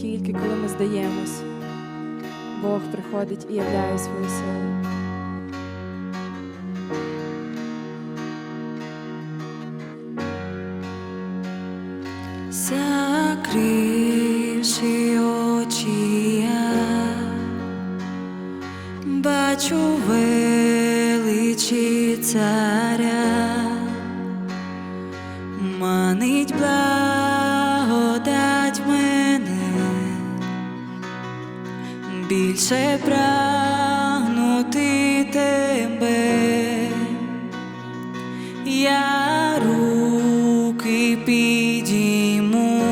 Тільки коли ми здаємось, Бог приходить і являє свою силу. Закривши очі, бачу величі царя, манить благ. більше прагнути тебе, я руки підійму,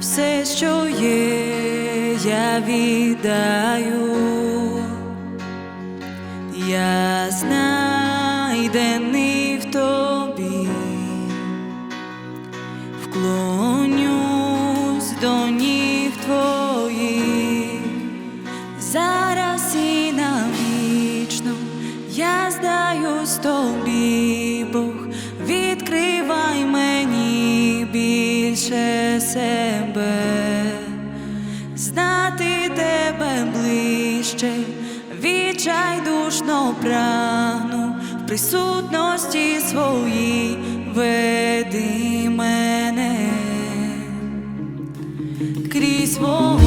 все, що є, я віддаю. ось тобі Бог, відкривай мені більше себе, знати тебе ближче, відчайдушно прагну в присутності своїй веди мене крізь вогонь.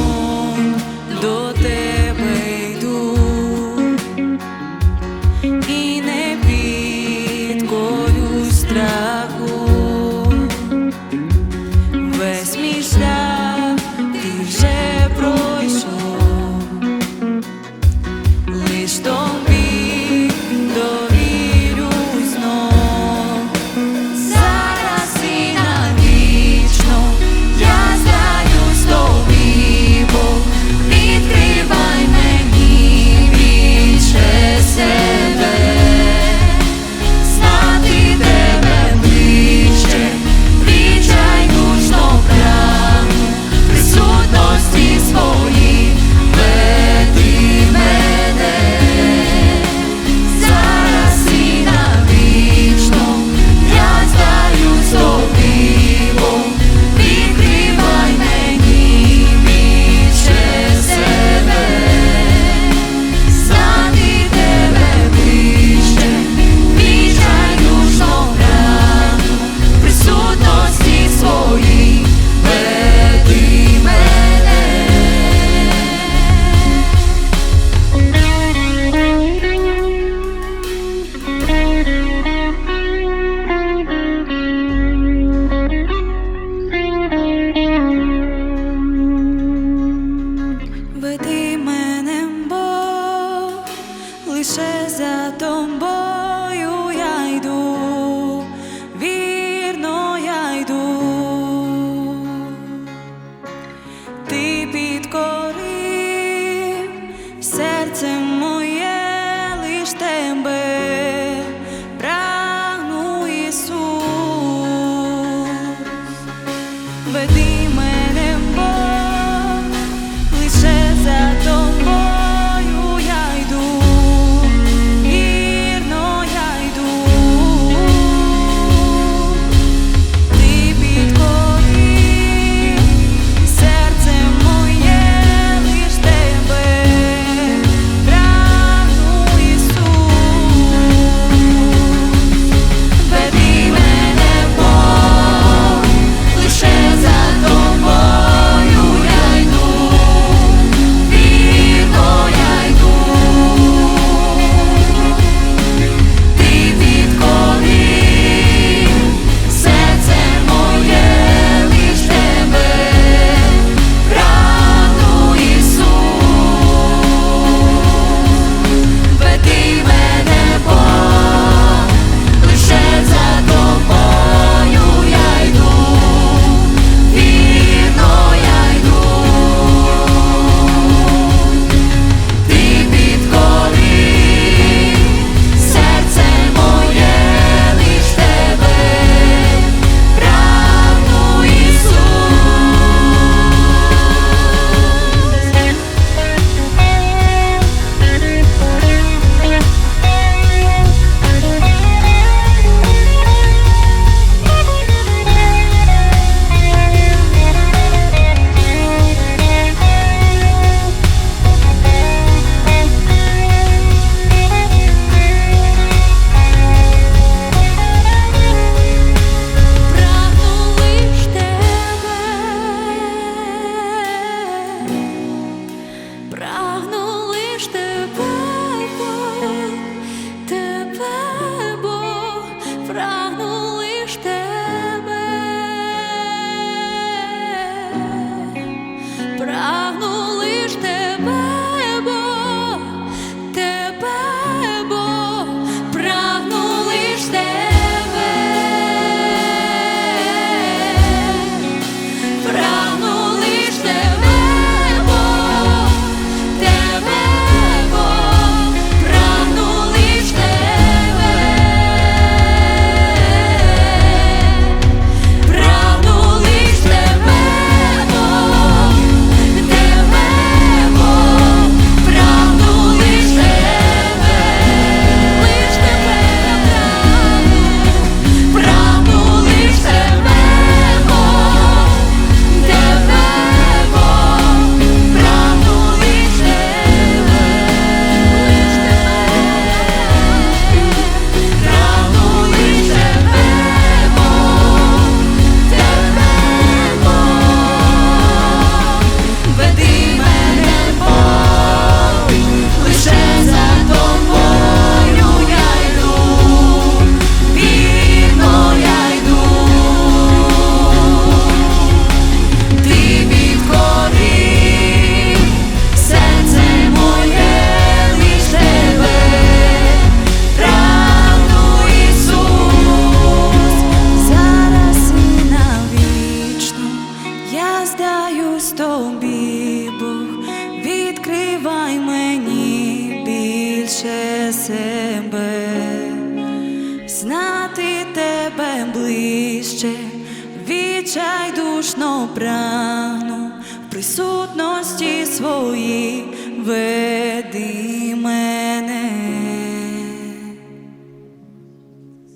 что but the себе, знати тебе ближче, відчайдушно прагну присутності своїй веди мене.